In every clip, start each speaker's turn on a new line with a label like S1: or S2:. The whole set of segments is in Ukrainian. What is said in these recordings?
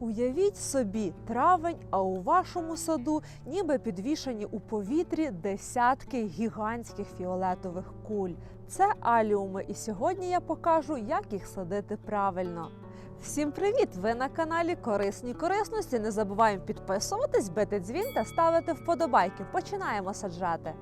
S1: Уявіть собі травень, а у вашому саду ніби підвішані у повітрі десятки гігантських фіолетових куль. Це аліуми, і сьогодні я покажу, як їх садити правильно. Всім привіт! Ви на каналі Корисні корисності. Не забуваємо підписуватись, бити дзвін та ставити вподобайки. Починаємо саджати.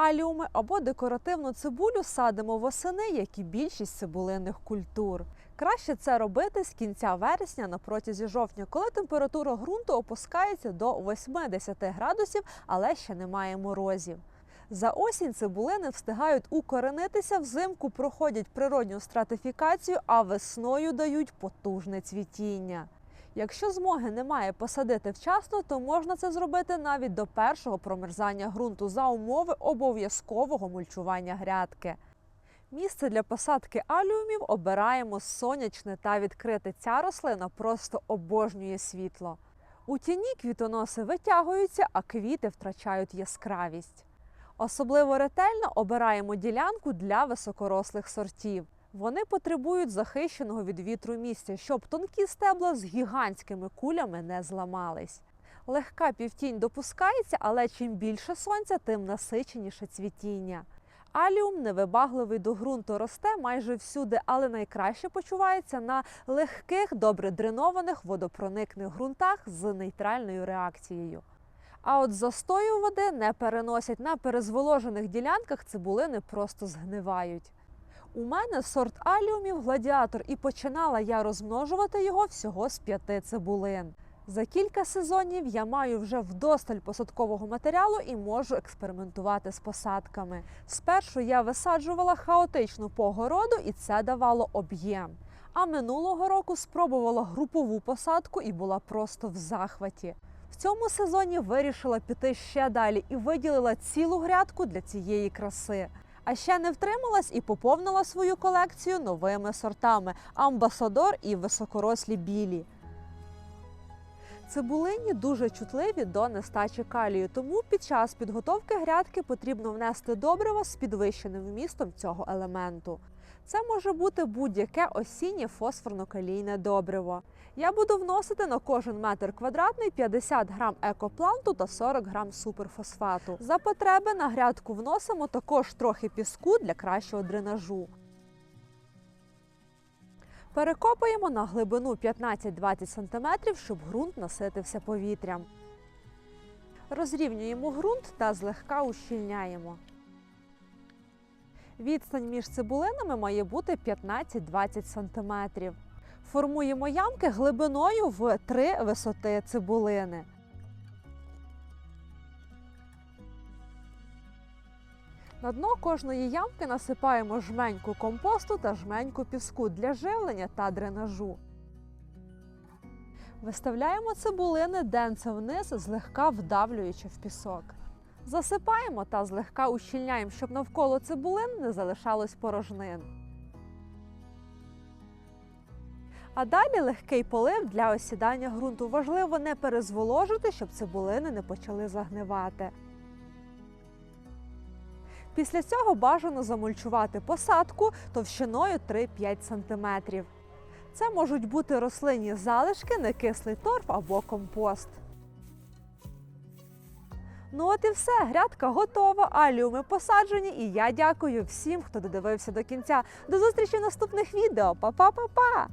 S1: Аліуми або декоративну цибулю садимо восени, як і більшість цибулинних культур. Краще це робити з кінця вересня на протязі жовтня, коли температура ґрунту опускається до 80 градусів, але ще немає морозів. За осінь цибулини встигають укоренитися, взимку проходять природню стратифікацію, а весною дають потужне цвітіння. Якщо змоги немає посадити вчасно, то можна це зробити навіть до першого промерзання ґрунту за умови обов'язкового мульчування грядки. Місце для посадки аліумів обираємо сонячне та відкрите. Ця рослина просто обожнює світло. У тіні квітоноси витягуються, а квіти втрачають яскравість. Особливо ретельно обираємо ділянку для високорослих сортів. Вони потребують захищеного від вітру місця, щоб тонкі стебла з гігантськими кулями не зламались. Легка півтінь допускається, але чим більше сонця, тим насиченіше цвітіння. Аліум невибагливий до ґрунту росте майже всюди, але найкраще почувається на легких, добре дренованих водопроникних ґрунтах з нейтральною реакцією. А от застою води не переносять на перезволожених ділянках цибулини просто згнивають. У мене сорт аліумів гладіатор, і починала я розмножувати його всього з п'яти цибулин. За кілька сезонів я маю вже вдосталь посадкового матеріалу і можу експериментувати з посадками. Спершу я висаджувала хаотично по городу, і це давало об'єм. А минулого року спробувала групову посадку і була просто в захваті. В цьому сезоні вирішила піти ще далі і виділила цілу грядку для цієї краси. А ще не втрималась і поповнила свою колекцію новими сортами амбасадор і високорослі білі. Цибулині дуже чутливі до нестачі калію, тому під час підготовки грядки потрібно внести добриво з підвищеним вмістом цього елементу. Це може бути будь-яке осіннє фосфорно-калійне добриво. Я буду вносити на кожен метр квадратний 50 грам екопланту та 40 грам суперфосфату. За потреби на грядку вносимо також трохи піску для кращого дренажу. Перекопуємо на глибину 15-20 см, щоб ґрунт наситився повітрям. Розрівнюємо ґрунт та злегка ущільняємо. Відстань між цибулинами має бути 15-20 см. Формуємо ямки глибиною в 3 висоти цибулини. На дно кожної ямки насипаємо жменьку компосту та жменьку піску для живлення та дренажу. Виставляємо цибулини денце вниз, злегка вдавлюючи в пісок. Засипаємо та злегка ущільняємо, щоб навколо цибулин не залишалось порожнин. А далі легкий полив для осідання ґрунту. Важливо не перезволожити, щоб цибулини не почали загнивати. Після цього бажано замульчувати посадку товщиною 3-5 см. Це можуть бути рослинні залишки, некислий торф або компост. Ну от і все, грядка готова, аліуми посаджені, і я дякую всім, хто додивився до кінця. До зустрічі в наступних відео. Па-па-па-па!